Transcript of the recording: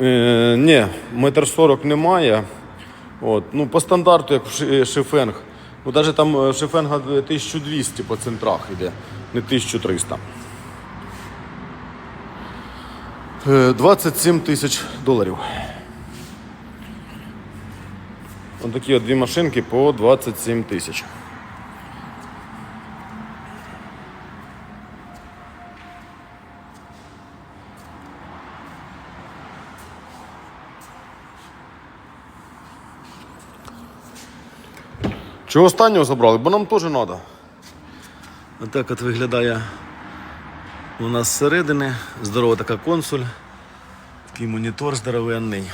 Е, ні, метр сорок немає. От. Ну, по стандарту, як шифенг. Ну, навіть там е, шифенга 1200 по центрах йде, не 1300. Е, 27 тисяч доларів. Ось такі от дві машинки по 27 тисяч. Чого останнього забрали? Бо нам теж треба. Отак от виглядає у нас зсередини. Здорова така консоль. Такий монітор здоровенний.